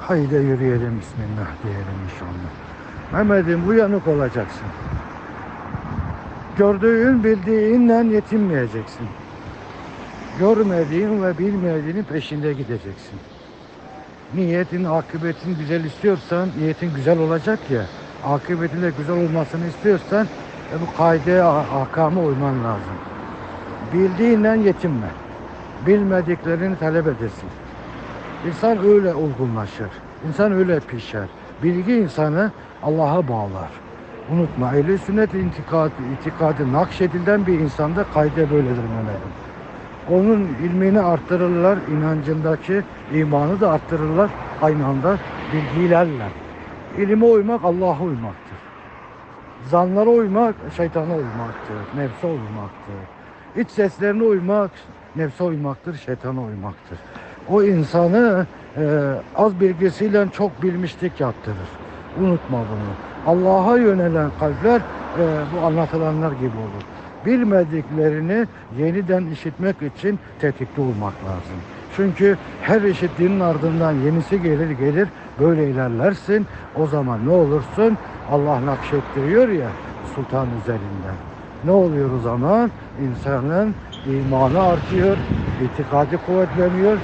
Haydi yürüyelim Bismillah diyelim inşallah. Mehmet'im uyanık olacaksın. Gördüğün bildiğinle yetinmeyeceksin. Görmediğin ve bilmediğinin peşinde gideceksin. Niyetin, akıbetin güzel istiyorsan, niyetin güzel olacak ya. Akıbetin de güzel olmasını istiyorsan e, bu kaide, ahkama uyman lazım. Bildiğinle yetinme. Bilmediklerini talep edesin. İnsan öyle olgunlaşır. İnsan öyle pişer. Bilgi insanı Allah'a bağlar. Unutma ehl sünnet itikadı, itikadı nakşedilen bir insanda kayde böyledir Mehmet'im. Onun ilmini arttırırlar, inancındaki imanı da arttırırlar aynı anda bilgilerle. İlime uymak Allah'a uymaktır. Zanlara uymak şeytana uymaktır, nefse uymaktır. İç seslerine uymak nefse uymaktır, şeytana uymaktır. O insanı e, az bilgisiyle çok bilmişlik yaptırır. Unutma bunu. Allah'a yönelen kalpler e, bu anlatılanlar gibi olur. Bilmediklerini yeniden işitmek için tetikte olmak lazım. Çünkü her işittiğinin ardından yenisi gelir gelir böyle ilerlersin. O zaman ne olursun? Allah nakşettiriyor ya sultan üzerinden. Ne oluyor o zaman? İnsanın imanı artıyor, itikadı kuvvetleniyor.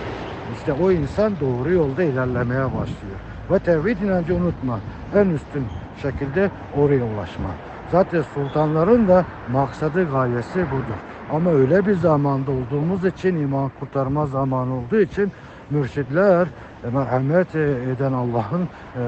İşte o insan doğru yolda ilerlemeye başlıyor. Ve tevhid inancı unutma. En üstün şekilde oraya ulaşma. Zaten sultanların da maksadı gayesi budur. Ama öyle bir zamanda olduğumuz için iman kurtarma zamanı olduğu için mürşitler e, merhamet eden Allah'ın e,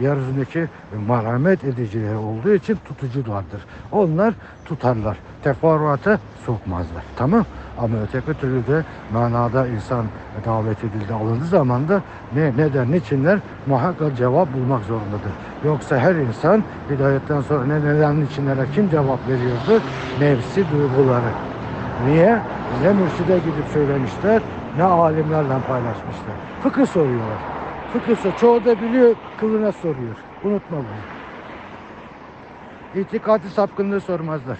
yeryüzündeki merhamet edicileri olduğu için tutuculardır. Onlar tutarlar. Teferruata sokmazlar. Tamam ama öteki türlü de manada insan davet edildi alındığı zaman da ne neden niçinler muhakkak cevap bulmak zorundadır. Yoksa her insan hidayetten sonra ne neden niçinlere kim cevap veriyordur? Nefsi duyguları. Niye? Ne mürşide gidip söylemişler ne alimlerle paylaşmışlar. Fıkıh soruyorlar. Fıkıh sor- çoğu da biliyor kılına soruyor. Unutma bunu. İtikadi sapkınlığı sormazlar.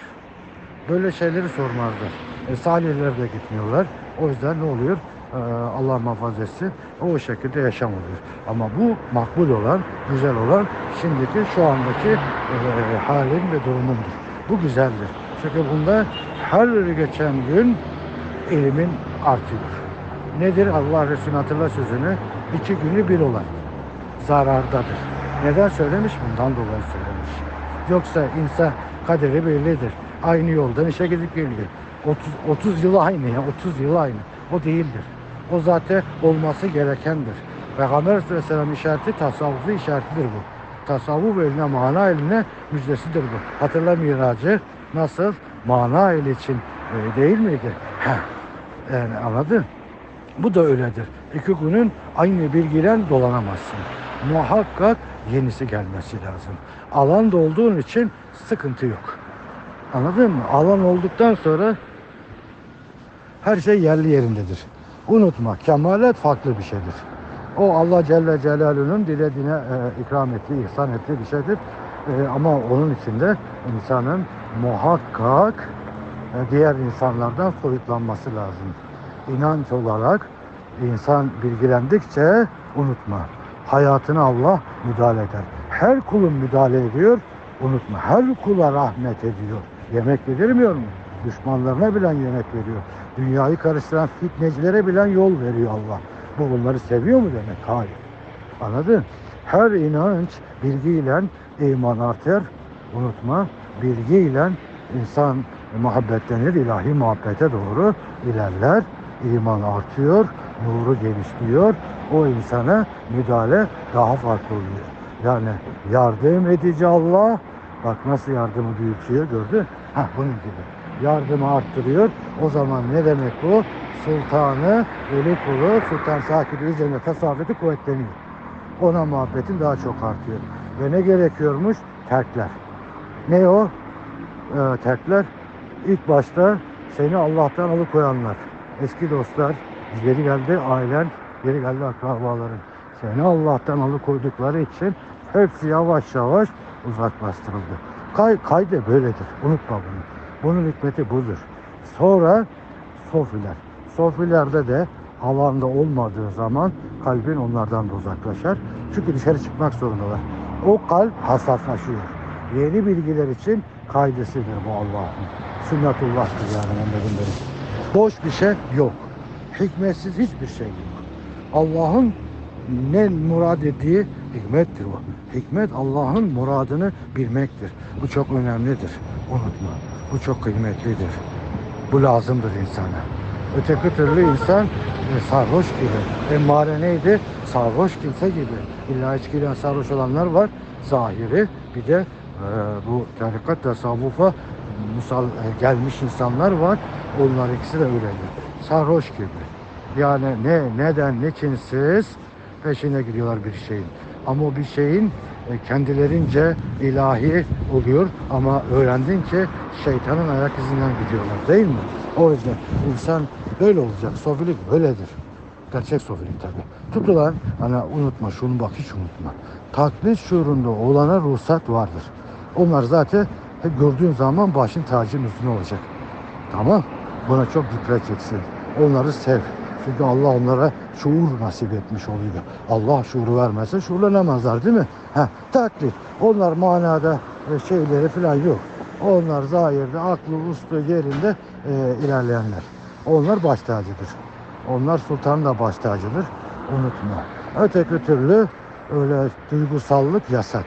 Böyle şeyleri sormazlar. E, salihler de gitmiyorlar. O yüzden ne oluyor? Ee, Allah muhafaza etsin. O şekilde yaşam oluyor. Ama bu makbul olan, güzel olan şimdiki şu andaki e, halin ve durumundur. Bu güzeldir. Çünkü bunda her geçen gün ilimin artıyor. Nedir? Allah Resulü hatırla sözünü. iki günü bir olan zarardadır. Neden söylemiş? Bundan dolayı söylemiş. Yoksa insan kaderi bellidir. Aynı yoldan işe gidip geliyor. 30, 30 yıl aynı ya 30 yıl aynı. O değildir. O zaten olması gerekendir. Peygamber Aleyhisselam işareti tasavvufu işaretidir bu. Tasavvuf eline mana eline müjdesidir bu. Hatırla miracı nasıl? Mana eli için e, değil miydi? Heh. Yani anladın? Bu da öyledir. İki günün aynı bilgiyle dolanamazsın. Muhakkak yenisi gelmesi lazım. Alan olduğun için sıkıntı yok. Anladın mı? Alan olduktan sonra her şey yerli yerindedir. Unutma kemalet farklı bir şeydir. O Allah Celle Celaluhu'nun dilediğine e, ikram ettiği, ihsan ettiği bir şeydir. E, ama onun içinde insanın muhakkak e, diğer insanlardan soyutlanması lazım. İnanç olarak insan bilgilendikçe unutma. Hayatına Allah müdahale eder. Her kulun müdahale ediyor. Unutma. Her kula rahmet ediyor. Yemek yedirmiyor mu? Düşmanlarına bilen yemek veriyor. Dünyayı karıştıran fitnecilere bilen yol veriyor Allah. Bu bunları seviyor mu demek? Hayır. Anladın? Her inanç bilgiyle iman artar. Unutma. Bilgiyle insan muhabbetlenir, ilahi muhabbete doğru ilerler. İman artıyor, nuru genişliyor. O insana müdahale daha farklı oluyor. Yani yardım edici Allah, bak nasıl yardımı büyütüyor gördün? Ha bunun gibi. Yardımı arttırıyor. O zaman ne demek bu? Sultanı, veli kulu, sultan sakini üzerine tasavvufi kuvvetleniyor. Ona muhabbetin daha çok artıyor. Ve ne gerekiyormuş? Terkler. Ne o? Ee, terkler ilk başta seni Allah'tan alıkoyanlar. Eski dostlar, geri geldi ailen, geri geldi akrabaların. Seni Allah'tan alıkoydukları için hepsi yavaş yavaş uzaklaştırıldı. Kay, kaydı böyledir. Unutma bunu. Bunun hikmeti budur. Sonra sofiler. Sofilerde de havanda olmadığı zaman kalbin onlardan da uzaklaşar. Çünkü dışarı çıkmak zorundalar. O kalp hassaslaşıyor. Yeni bilgiler için kaydesidir bu Allah'ın. Sünnetullah'tır yani Mehmet'in benim. Boş bir şey yok. Hikmetsiz hiçbir şey yok. Allah'ın ne murad ettiği hikmettir o. Hikmet Allah'ın muradını bilmektir. Bu çok önemlidir. Unutma. Bu çok kıymetlidir. Bu lazımdır insana. Öteki türlü insan e, sarhoş gibi. Emmare neydi? Sarhoş kimse gibi. İlla içkiyle sarhoş olanlar var. Zahiri. Bir de e, bu tarikat tasavvufa musal e, gelmiş insanlar var. Onlar ikisi de öyledir. Sarhoş gibi. Yani ne neden niçinsiz peşine gidiyorlar bir şeyin. Ama o bir şeyin e, kendilerince ilahi oluyor ama öğrendin ki şeytanın ayak izinden gidiyorlar değil mi? O yüzden insan böyle olacak. Sofilik böyledir. Gerçek sofilik tabi. Tutulan hani unutma şunu bak hiç unutma. Taklit şuurunda olana ruhsat vardır. Onlar zaten gördüğün zaman başın tacın üstüne olacak. Tamam. Buna çok dikkat edeceksin. Onları sev. Çünkü Allah onlara şuur nasip etmiş oluyor. Allah şuuru vermezse şuurlanamazlar değil mi? Ha, taklit. Onlar manada e, şeyleri falan yok. Onlar zahirde, aklı, uslu yerinde e, ilerleyenler. Onlar baş tacıdır. Onlar sultanın da baş tacıdır. Unutma. Öteki türlü öyle duygusallık yasak.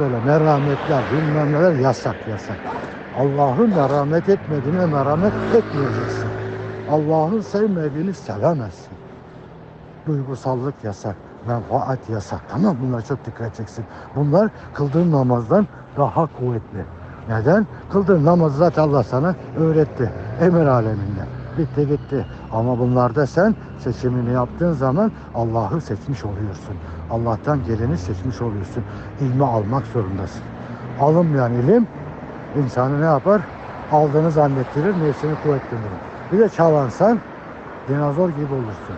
Böyle merhametler, bilmem neler yasak yasak. Allah'ın merhamet etmediğine merhamet etmeyeceksin. Allah'ın sevmediğini sevemezsin. Duygusallık yasak, menfaat yasak. Tamam bunlara çok dikkat edeceksin. Bunlar kıldığın namazdan daha kuvvetli. Neden? Kıldığın namazı zaten Allah sana öğretti. Emir aleminde. Bitti gitti. Ama bunlarda sen seçimini yaptığın zaman Allah'ı seçmiş oluyorsun. Allah'tan geleni seçmiş oluyorsun. İlmi almak zorundasın. Alınmayan ilim insanı ne yapar? Aldığını zannettirir, nefsini kuvvetlendirir. Bir de çalansan dinozor gibi olursun.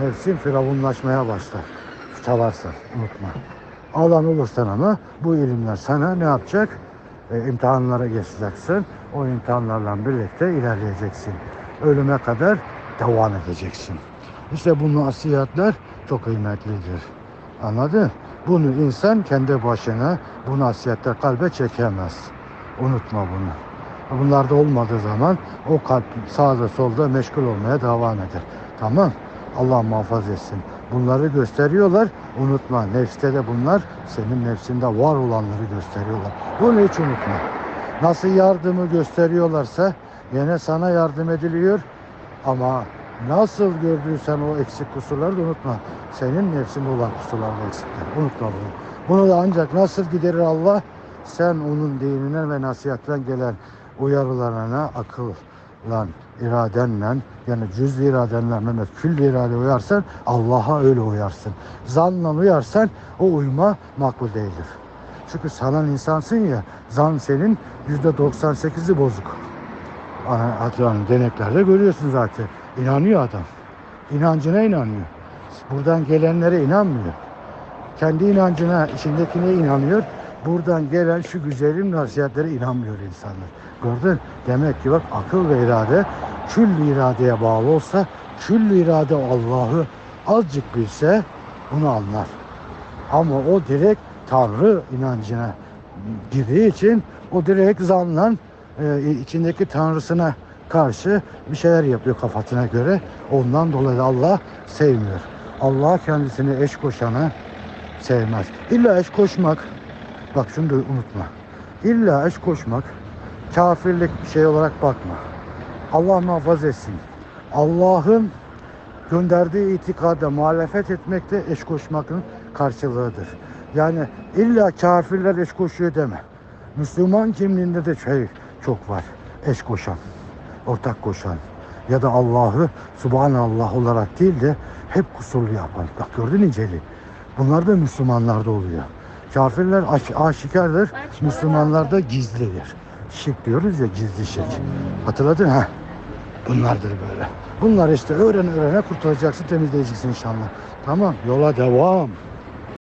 Nefsin firavunlaşmaya başlar. Çalarsan unutma. Alan olursan ama bu ilimler sana ne yapacak? E, imtihanlara geçeceksin. O imtihanlarla birlikte ilerleyeceksin. Ölüme kadar devam edeceksin. İşte bu nasihatler çok kıymetlidir. Anladın? Bunu insan kendi başına bu nasihatler kalbe çekemez. Unutma bunu. Bunlarda olmadığı zaman o kalp sağda solda meşgul olmaya devam eder. Tamam. Allah muhafaza etsin. Bunları gösteriyorlar. Unutma nefste de bunlar senin nefsinde var olanları gösteriyorlar. Bunu hiç unutma. Nasıl yardımı gösteriyorlarsa yine sana yardım ediliyor. Ama nasıl gördüysen o eksik kusurları da unutma. Senin nefsinde olan kusurlar da eksikler. Unutma bunu. Bunu da ancak nasıl giderir Allah? Sen onun dinine ve nasihatten gelen uyarılarına akılla, iradenle yani cüz iradenle Mehmet kül irade uyarsan Allah'a öyle uyarsın. Zanla uyarsan o uyma makbul değildir. Çünkü sanan insansın ya zan senin yüzde 98'i bozuk. Atılan deneklerde görüyorsun zaten. İnanıyor adam. İnancına inanıyor. Buradan gelenlere inanmıyor. Kendi inancına, içindekine inanıyor. Buradan gelen şu güzelim nasihatlere inanmıyor insanlar. Gördün? Demek ki bak akıl ve irade küllü iradeye bağlı olsa küllü irade Allah'ı azıcık bilse bunu anlar. Ama o direkt Tanrı inancına girdiği için o direkt zanla e, içindeki Tanrısına karşı bir şeyler yapıyor kafasına göre. Ondan dolayı Allah sevmiyor. Allah kendisine eş koşanı sevmez. İlla eş koşmak, bak şunu da unutma. İlla eş koşmak kafirlik bir şey olarak bakma. Allah muhafaza etsin. Allah'ın gönderdiği itikada muhalefet etmek de eş koşmakın karşılığıdır. Yani illa kafirler eş koşuyor deme. Müslüman kimliğinde de şey çok var. Eş koşan, ortak koşan ya da Allah'ı Subhanallah olarak değil de hep kusurlu yapan. Bak gördün inceli. Bunlar da Müslümanlarda oluyor. Kafirler aş- aşikardır, Müslümanlar da gizlidir. Şirk diyoruz ya gizli şirk. Hatırladın ha? Bunlardır böyle. Bunlar işte öğren öğrene kurtulacaksın, temizleyeceksin inşallah. Tamam, yola devam.